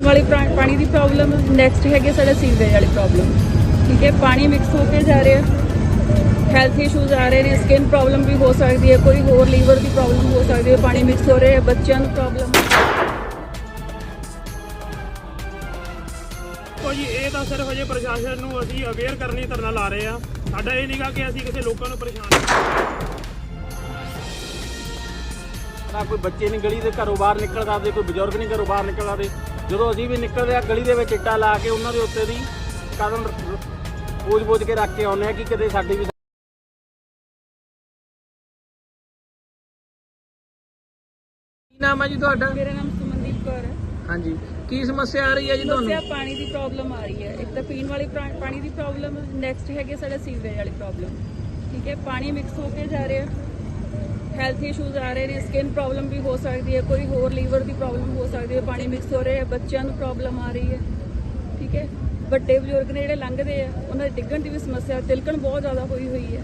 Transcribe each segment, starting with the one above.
ਵਾਲੀ ਪਾਣੀ ਦੀ problem next ਹੈਗੇ ਸਾਡਾ ਸੀਵਰੇਜ ਵਾਲੀ ਪ੍ਰੋਬਲਮ ਠੀਕ ਹੈ ਪਾਣੀ ਮਿਕਸ ਹੋ ਕੇ ਜਾ ਰਿਹਾ। ਹੈਲਥ ਇਸ਼ੂਜ਼ ਆ ਰਹੇ ਨੇ ਸਕਿਨ ਪ੍ਰੋਬਲਮ ਵੀ ਹੋ ਸਕਦੀ ਹੈ ਕੋਈ ਹੋਰ ਲੀਵਰ ਦੀ ਪ੍ਰੋਬਲਮ ਹੋ ਸਕਦੀ ਹੈ ਪਾਣੀ ਮਿਕਸ ਹੋ ਰਿਹਾ ਹੈ ਬੱਚਿਆਂ ਨੂੰ ਪ੍ਰੋਬਲਮ ਕੋਈ ਇਹ ਤਾਂ ਸਿਰਫ ਅਜੇ ਪ੍ਰਸ਼ਾਸਨ ਨੂੰ ਅਸੀਂ ਅਵੇਅਰ ਕਰਨ ਲਈ ਧਰਨਾ ਲਾ ਰਹੇ ਆ ਸਾਡਾ ਇਹ ਨਹੀਂਗਾ ਕਿ ਅਸੀਂ ਕਿਸੇ ਲੋਕਾਂ ਨੂੰ ਪਰੇਸ਼ਾਨ ਨਾ ਕੋਈ ਬੱਚੇ ਨਹੀਂ ਗਲੀ ਦੇ ਘਰੋਂ ਬਾਹਰ ਨਿਕਲ ਸਕਦੇ ਕੋਈ ਬਜ਼ੁਰਗ ਨਹੀਂ ਘਰੋਂ ਬਾਹਰ ਨਿਕਲ ਸਕਦੇ ਜਦੋਂ ਅਸੀਂ ਵੀ ਨਿਕਲਦੇ ਆ ਗਲੀ ਦੇ ਵਿੱਚ ਇੱਟਾਂ ਲਾ ਕੇ ਉਹਨਾਂ ਦੇ ਉੱਤੇ ਦੀ ਕਦਮ ਬੋਝ-ਬੋਝ ਕੇ ਰੱਖ ਕੇ ਆਉਂਦੇ ਆ ਕਿ ਕਿਤੇ ਸਾਡੀ ਵੀ ਕੀ ਨਾਮ ਹੈ ਜੀ ਤੁਹਾਡਾ? ਮੇਰਾ ਨਾਮ ਸੁਮਨਦੀਪ ਕੌਰ ਹੈ। ਹਾਂਜੀ। ਕੀ ਸਮੱਸਿਆ ਆ ਰਹੀ ਹੈ ਜੀ ਸਮੱਸਿਆ ਤੁਹਾਨੂੰ ਪਾਣੀ ਦੀ ਪ੍ਰੋਬਲਮ ਆ ਰਹੀ ਹੈ। ਇੱਕ ਤਾਂ ਪੀਣ ਵਾਲੀ ਪ੍ਰਾ- ਪਾਣੀ ਦੀ ਪ੍ਰੋਬਲਮ ਨੈਕਸਟ ਹੈਗੇ ਸਾਡਾ ਸੀਵਰੇਜ ਵਾਲੀ ਪ੍ਰੋਬਲਮ। ਠੀਕ ਹੈ ਪਾਣੀ ਮਿਕਸ ਹੋ ਕੇ ਜਾ ਰਿਹਾ। ਹੈਲਥ ਇਸ਼ੂਜ਼ ਆ ਰਹੇ ਨੇ ਸਕਿਨ ਪ੍ਰੋਬਲਮ ਵੀ ਹੋ ਸਕਦੀ ਹੈ, ਕੋਈ ਹੋਰ ਲੀਵਰ ਦੀ ਪ੍ਰੋਬਲਮ ਹੋ ਸਕਦੀ ਹੈ, ਪਾਣੀ ਮਿਕਸ ਹੋ ਰਿਹਾ ਹੈ, ਬੱਚਿਆਂ ਨੂੰ ਪ੍ਰੋਬਲਮ ਆ ਰਹੀ ਹੈ, ਠੀਕ ਹੈ? ਵੱਡੇ ਬਜ਼ੁਰਗ ਨੇ ਜਿਹੜੇ ਲੰਘਦੇ ਆ, ਉਹਨਾਂ ਦੇ ਡਿੱਗਣ ਦੀ ਵੀ ਸਮੱਸਿਆ, ਤਿਲਕਣ ਬਹੁਤ ਜ਼ਿਆਦਾ ਹੋਈ ਹੋਈ ਹੈ।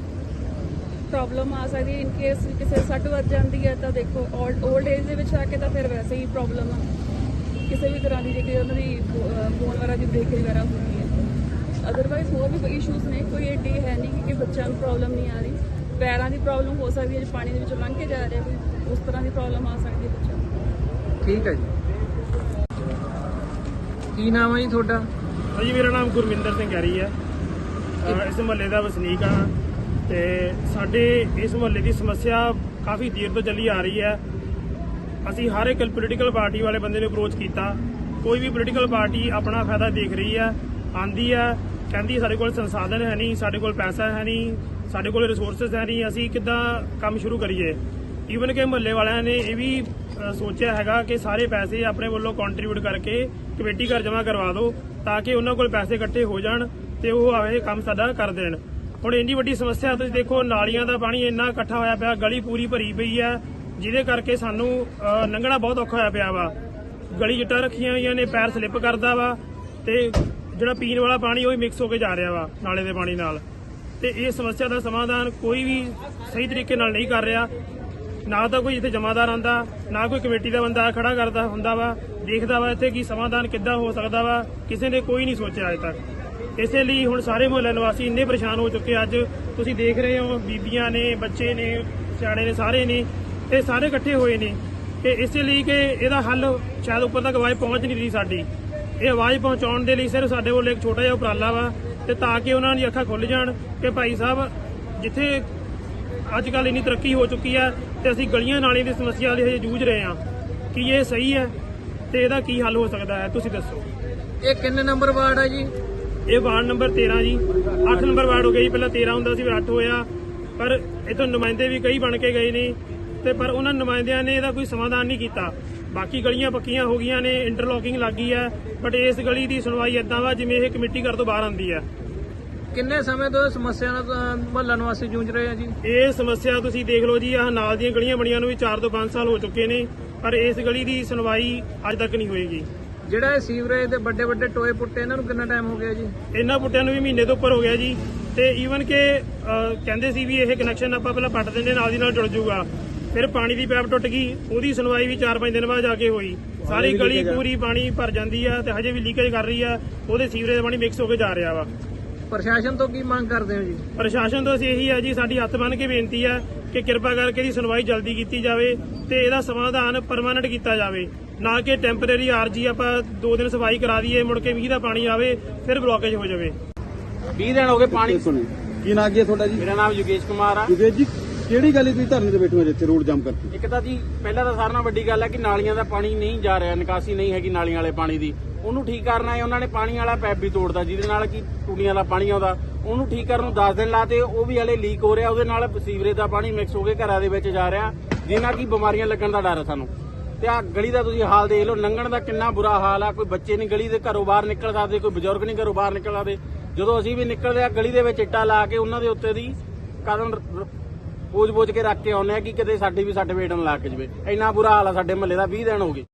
ਪ੍ਰੋਬਲਮ ਆ ਸਕਦੀ ਹੈ ਇਨ ਕੇਸ ਕਿਸੇ ਸੱਟ ਵੱਜ ਜਾਂਦੀ ਹੈ ਤਾਂ ਦੇਖੋ 올ਡ ਏਜ ਦੇ ਵਿੱਚ ਆ ਕੇ ਤਾਂ ਫਿਰ ਵੈਸੇ ਹੀ ਪ੍ਰੋਬਲਮ ਆ ਕਿਸੇ ਵੀ ਤਰ੍ਹਾਂ ਦੀ ਜਿਹੜੀ ਉਹਨਾਂ ਦੀ ਬੋਨ ਵਗੈਰਾ ਦੀ ਬ੍ਰੇਕ ਵਗੈਰਾ ਹੁੰਦੀ ਹੈ। ਅਦਰਵਾਈਜ਼ ਹੋਰ ਵੀ ਕੋਈ ਇਸ਼ੂਜ਼ ਨੇ, ਕੋਈ ਏਡੀ ਹੈ ਨਹੀਂ ਕਿ ਬੱਚਿਆਂ ਨੂੰ ਪ੍ਰੋਬਲਮ ਨਹੀਂ ਆ ਰਹੀ। ਪੈਰਾਂ ਦੀ ਪ੍ਰੋਬਲਮ ਹੋ ਸਕਦੀ ਹੈ ਜੇ ਪਾਣੀ ਦੇ ਵਿੱਚੋਂ ਲੰਘ ਕੇ ਜਾ ਰਿਹਾ ਕੋਈ ਉਸ ਤਰ੍ਹਾਂ ਦੀ ਪ੍ਰੋਬਲਮ ਆ ਸਕਦੀ ਹੈ ਬੱਚਿਆਂ ਨੂੰ। ਠੀਕ ਹੈ ਜੀ। ਕੀ ਨਾਮ ਹੈ ਜੀ ਤੁਹਾਡਾ? ਹਾਂਜੀ ਮੇਰਾ ਨਾਮ ਗੁਰਮਿੰਦਰ ਸਿੰਘ ਗੈਰੀ ਹੈ ਅਹ ਇਸ ਮੁਹੱਲੇ ਦਾ ਵਸਨੀਕ ਹਾਂ ਤੇ ਸਾਡੇ ਇਸ ਮੁਹੱਲੇ ਦੀ ਸਮੱਸਿਆ ਕਾਫੀ ਦੇਰ ਤੋਂ ਚੱਲੀ ਆ ਰਹੀ ਹੈ। ਅਸੀਂ ਹਰ ਇੱਕ ਪੋਲੀਟੀਕਲ ਪਾਰਟੀ ਵਾਲੇ ਬੰਦੇ ਨੂੰ ਅਪਰੋਚ ਕੀਤਾ। ਕੋਈ ਵੀ ਪੋਲੀਟੀਕਲ ਪਾਰਟੀ ਆਪਣਾ ਫਾਇਦਾ ਦੇਖ ਰਹੀ ਹੈ ਆਂਦੀ ਹੈ ਕਹਿੰਦੀ ਸਾਡੇ ਕੋਲ ਸੰਸਾਧਨ ਹੈ ਨਹੀਂ ਸਾਡੇ ਕੋਲ ਪੈਸਾ ਹੈ ਨਹੀਂ ਸਾਡੇ ਕੋਲ ਰਿਸੋਰਸਸ ਹੈ ਨਹੀਂ, ਅਸੀਂ ਕਿੱਦਾਂ ਕੰਮ ਸ਼ੁਰੂ ਕਰੀਏ? ਈਵਨ ਕਿ ਮਹੱਲੇ ਵਾਲਿਆਂ ਨੇ ਇਹ ਵੀ ਸੋਚਿਆ ਹੈਗਾ ਕਿ ਸਾਰੇ ਪੈਸੇ ਆਪਣੇ ਵੱਲੋਂ ਕੰਟਰੀਬਿਊਟ ਕਰਕੇ ਕਮੇਟੀ ਘਰ ਜਮ੍ਹਾਂ ਕਰਵਾ ਦਿਓ, ਤਾਂ ਕਿ ਉਹਨਾਂ ਕੋਲ ਪੈਸੇ ਇਕੱਠੇ ਹੋ ਜਾਣ ਤੇ ਉਹ ਆਵੇ ਕੰਮ ਸਾਡਾ ਕਰ ਦੇਣ। ਹੁਣ ਇੰਨੀ ਵੱਡੀ ਸਮੱਸਿਆ, ਤੁਸੀਂ ਦੇਖੋ, ਨਾਲੀਆਂ ਦਾ ਪਾਣੀ ਇੰਨਾ ਇਕੱਠਾ ਹੋਇਆ ਪਿਆ, ਗਲੀ ਪੂਰੀ ਭਰੀ ਪਈ ਹੈ, ਜਿਹਦੇ ਕਰਕੇ ਸਾਨੂੰ ਲੰਘਣਾ ਬਹੁਤ ਔਖਾ ਹੋਇਆ ਪਿਆ ਵਾ। ਗਲੀ ਜੱਟਾਂ ਰੱਖੀਆਂ ਹੋਈਆਂ ਨੇ, ਪੈਰ ਸਲਿੱਪ ਕਰਦਾ ਵਾ ਤੇ ਜਿਹੜਾ ਪੀਣ ਵਾਲਾ ਪਾਣੀ, ਉਹ ਵੀ ਮਿਕਸ ਹੋ ਕੇ ਜਾ ਰਿਹਾ ਵਾ, ਨਾਲੇ ਦੇ ਪਾਣੀ ਨਾਲ। ਤੇ ਇਹ ਸਮੱਸਿਆ ਦਾ ਸਮਾਧਾਨ ਕੋਈ ਵੀ ਸਹੀ ਤਰੀਕੇ ਨਾਲ ਨਹੀਂ ਕਰ ਰਿਹਾ। ਨਾ ਤਾਂ ਕੋਈ ਇੱਥੇ ਜਮਾਦਾਰ ਆਂਦਾ ਨਾ ਕੋਈ ਕਮੇਟੀ ਦਾ ਬੰਦਾ ਖੜਾ ਕਰਦਾ ਹੁੰਦਾ ਵਾ, ਦੇਖਦਾ ਵਾ ਇੱਥੇ ਕੀ ਸਮਾਧਾਨ ਕਿੱਦਾਂ ਹੋ ਸਕਦਾ ਵਾ, ਕਿਸੇ ਨੇ ਕੋਈ ਨਹੀਂ ਸੋਚਿਆ ਅਜੇ ਤੱਕ। ਇਸੇ ਲਈ ਹੁਣ ਸਾਰੇ ਮੁਹੱਲੇ ਨਿਵਾਸੀ ਇੰਨੇ ਪਰੇਸ਼ਾਨ ਹੋ ਚੁੱਕੇ ਅੱਜ। ਤੁਸੀਂ ਦੇਖ ਰਹੇ ਹੋ, ਬੀਬੀਆਂ ਨੇ, ਬੱਚੇ ਨੇ, ਸਿਆਣੇ ਨੇ, ਸਾਰੇ ਨੇ ਇਹ ਸਾਰੇ ਇਕੱਠੇ ਹੋਏ ਨੇ। ਤੇ ਇਸੇ ਲਈ ਕਿ ਇਹਦਾ ਹੱਲ ਸ਼ਾਇਦ ਉੱਪਰ ਤੱਕ ਆਵਾਜ਼ ਪਹੁੰਚ ਨਹੀਂ ਰਹੀ ਸਾਡੀ। ਇਹ ਆਵਾਜ਼ ਪਹੁੰਚਾਉਣ ਦੇ ਲਈ ਸਿਰਫ ਸਾਡੇ ਕੋਲ ਇੱਕ ਛੋਟਾ ਜਿਹਾ ਉਪਰਾਲਾ ਵਾ ਤੇ ਤਾਂ ਕਿ ਉਹਨਾਂ ਦੀ ਅੱਖਾਂ ਖੁੱਲ ਜਾਣ ਕਿ ਭਾਈ ਸਾਹਿਬ ਜਿੱਥੇ ਅੱਜ ਕੱਲ ਇੰਨੀ ਤਰੱਕੀ ਹੋ ਚੁੱਕੀ ਹੈ ਤੇ ਅਸੀਂ ਗਲੀਆਂ ਨਾਲੀਆਂ ਦੀ ਸਮੱਸਿਆ ਲਈ ਹਜੇ ਜੂਝ ਰਹੇ ਹਾਂ ਕੀ ਇਹ ਸਹੀ ਹੈ ਤੇ ਇਹਦਾ ਕੀ ਹੱਲ ਹੋ ਸਕਦਾ ਹੈ ਤੁਸੀਂ ਦੱਸੋ। ਇਹ ਕਿੰਨੇ ਨੰਬਰ ਵਾਰਡ ਹੈ ਜੀ? ਇਹ ਵਾਰਡ ਨੰਬਰ 13 ਜੀ। 8 ਨੰਬਰ ਵਾਰਡ ਹੋ ਗਿਆ ਜੀ ਪਹਿਲਾਂ 13 ਹੁੰਦਾ ਸੀ ਫਿਰ 8 ਹੋਇਆ। ਪਰ ਇਥੋਂ ਨੁਮਾਇੰਦੇ ਵੀ ਕਈ ਬਣ ਕੇ ਗਏ ਨੇ ਤੇ ਪਰ ਉਹਨਾਂ ਨੁਮਾਇੰਦਿਆਂ ਨੇ ਇਹਦਾ ਕੋਈ ਸਮਾਧਾਨ ਨਹੀਂ ਕੀਤਾ। ਬਾਕੀ ਗਲੀਆਂ ਪੱਕੀਆਂ ਹੋ ਗਈਆਂ ਨੇ ਇੰਟਰਲੋਕਿੰਗ ਲੱਗ ਗਈ ਹੈ ਬਟ ਇਸ ਗਲੀ ਦੀ ਸੁਣਵਾਈ ਏਦਾਂ ਵਾ ਜਿਵੇਂ ਇਹ ਕਮੇਟੀ ਘਰ ਤੋਂ ਬਾਹਰ ਆਉਂਦੀ ਹੈ। ਕਿੰਨੇ ਸਮੇਂ ਤੋਂ ਸਮੱਸਿਆ ਨਾਲ ਮੁਹੱਲਾ ਨਿਵਾਸੀ ਜੂਝ ਰਹੇ ਆ ਜੀ? ਇਹ ਸਮੱਸਿਆ ਤੁਸੀਂ ਦੇਖ ਲਓ ਜੀ ਆਹ ਨਾਲ ਦੀਆਂ ਗਲੀਆਂ ਬਣੀਆਂ ਨੂੰ ਵੀ 4 ਤੋਂ 5 ਸਾਲ ਹੋ ਚੁੱਕੇ ਨੇ ਪਰ ਇਸ ਗਲੀ ਦੀ ਸੁਣਵਾਈ ਅੱਜ ਤੱਕ ਨਹੀਂ ਹੋਏਗੀ। ਜਿਹੜਾ ਇਹ ਸੀਵਰੇਜ ਦੇ ਵੱਡੇ ਵੱਡੇ ਟੋਏ ਪੁੱਟੇ ਇਹਨਾਂ ਨੂੰ ਕਿੰਨਾ ਟਾਈਮ ਹੋ ਗਿਆ ਜੀ? ਇਹਨਾਂ ਬੁੱਟਿਆਂ ਨੂੰ ਵੀ ਮਹੀਨੇ ਤੋਂ ਉੱਪਰ ਹੋ ਗਿਆ ਜੀ ਤੇ ਈਵਨ ਕਿ ਕਹਿੰਦੇ ਸੀ ਵੀ ਇਹ ਕਨੈਕਸ਼ਨ ਆਪਾਂ ਪਹਿਲਾਂ ਪੱਟ ਦਿੰਦੇ ਨਾਲ ਦੀ ਨਾਲ ਜੁੜ ਜਾਊਗਾ। ਫਿਰ ਪਾਣੀ ਦੀ ਪਾਈਪ ਟੁੱਟ ਗਈ ਉਹਦੀ ਸੁਣਵਾਈ ਵੀ 4-5 ਦਿਨ ਬਾਅਦ ਜਾ ਕੇ ਹੋਈ। ਸਾਰੀ ਗਲੀ ਪੂਰੀ ਪਾਣੀ ਭਰ ਜਾਂਦੀ ਆ ਤੇ ਹਜੇ ਵੀ ਲੀਕੇਜ ਕਰ ਰਹੀ ਆ ਉਹਦੇ ਸੀਵਰੇਜ ਦਾ ਪਾਣੀ ਮਿਕਸ ਹੋ ਕੇ ਜਾ ਰਿਹਾ ਵਾ। ਪ੍ਰਸ਼ਾਸਨ ਤੋਂ ਕੀ ਮੰਗ ਕਰਦੇ ਹੋ ਜੀ? ਪ੍ਰਸ਼ਾਸਨ ਤੋਂ ਅਸੀਂ ਇਹੀ ਹੈ ਜੀ ਸਾਡੀ ਹੱਥ ਬੰਨ੍ਹ ਕੇ ਬੇਨਤੀ ਹੈ ਕਿ ਕਿਰਪਾ ਕਰਕੇ ਇਹਦੀ ਸੁਣਵਾਈ ਜਲਦੀ ਕੀਤੀ ਜਾਵੇ ਤੇ ਇਹਦਾ ਸਮਾਧਾਨ ਪਰਮਾਨੈਂਟ ਕੀਤਾ ਜਾਵੇ। ਨਾ ਕਿ ਟੈਂਪਰੇਰੀ ਆਰਜੀ ਆਪਾਂ 2 ਦਿਨ ਸਫ਼ਾਈ ਕਰਾ ਦਈਏ ਮੁੜ ਕੇ ਮੀਂਹ ਦਾ ਪਾਣੀ ਆਵੇ ਫਿਰ ਬਲੌਕੇਜ ਹੋ ਜਾਵੇ। 20 ਦਿਨ ਹੋ ਗਏ ਪਾਣੀ ਸੁਣੀ ਕੀ ਨਾਂ ਕੀ ਹੈ ਤੁਹਾਡਾ ਜੀ? ਮੇਰਾ ਨਾਮ ਯੋਗੇਸ਼ ਕੁਮਾਰ ਆ। ਯੁਗੇਸ਼ ਜੀ ਕਿਹੜੀ ਗੱਲ ਹੈ ਤੁਸੀਂ ਧਰਨੇ ਤੇ ਬੈਠੇ ਹੋ ਜਿੱਥੇ ਰੋਡ ਜਾਮ ਕਰਕੇ ਇੱਕ ਤਾਂ ਜੀ, ਪਹਿਲਾਂ ਤਾਂ ਸਾਰਿਆਂ ਨਾਲੋਂ ਵੱਡੀ ਗੱਲ ਹੈ ਕਿ ਨਾਲੀਆਂ ਦਾ ਪਾਣੀ ਨਹੀਂ ਜਾ ਰਿਹਾ, ਨਿਕਾਸੀ ਨਹੀਂ ਹੈਗੀ ਨਾਲੀਆਂ ਵਾਲੇ ਪਾਣੀ ਦੀ। ਉਹਨੂੰ ਠੀਕ ਕਰਨਾ ਹੈ ਉਹਨਾਂ ਨੇ ਪਾਣੀ ਵਾਲਾ ਪੈਪ ਵੀ ਤੋੜਦਾ ਜਿਹਦੇ ਨਾਲ ਕਿ ਟੂਟੀਆਂ ਦਾ ਪਾਣੀ ਆਉਂਦਾ। ਉਹਨੂੰ ਠੀਕ ਕਰਨ ਨੂੰ 10 ਦਿਨ ਲਾਤੇ, ਉਹ ਵੀ ਹਲੇ ਲੀਕ ਹੋ ਰਿਹਾ, ਉਹਦੇ ਨਾਲ ਸੀਵਰੇਜ ਦਾ ਪਾਣੀ ਮਿਕਸ ਹੋ ਕੇ ਘਰਾਂ ਦੇ ਵਿੱਚ ਜਾ ਰਿਹਾ ਜਿਹਦੇ ਨਾਲ ਕੀ ਬਿਮਾਰੀਆਂ ਲੱਗਣ ਦਾ ਡਰ ਹੈ ਸਾਨੂੰ। ਤੇ ਆ ਗਲੀ ਦਾ ਤੁਸੀਂ ਹਾਲ ਦੇਖ ਲਓ, ਲੰਘਣ ਦਾ ਕਿੰਨਾ ਬੁਰਾ ਹਾਲ ਆ, ਕੋਈ ਬੱਚੇ ਨਹੀਂ ਗਲੀ ਦੇ ਘਰੋਂ ਬਾਹਰ ਨਿਕਲ ਸਕਦੇ, ਕੋਈ ਬਜ਼ੁਰਗ ਨਹੀਂ ਘਰੋਂ ਬਾਹਰ ਨਿਕਲ ਸਕਦੇ। ਜਦੋਂ ਅਸੀਂ ਵੀ ਨਿਕਲਦੇ ਆ, ਗਲੀ ਦੇ ਵਿੱਚ ਇੱਟਾਂ ਲਾ ਕੇ ਉਹਨਾਂ ਦੇ ਉੱਤੇ ਦੀ ਕਦਮ ਬੋਝ ਬੋਝ ਕੇ ਰੱਖ ਕੇ ਆਉਂਦੇ ਆ ਕਿ ਕਿਤੇ ਸਾਡੀ ਵੀ ਸੱਟ ਵੇਟਣ ਲੱਗ ਜਵੇ। ਇੰਨਾ ਬੁਰਾ ਹਾਲ ਆ ਸਾਡੇ ਮਹੱਲੇ ਦਾ 20 ਦਿਨ ਹੋ ਗਏ।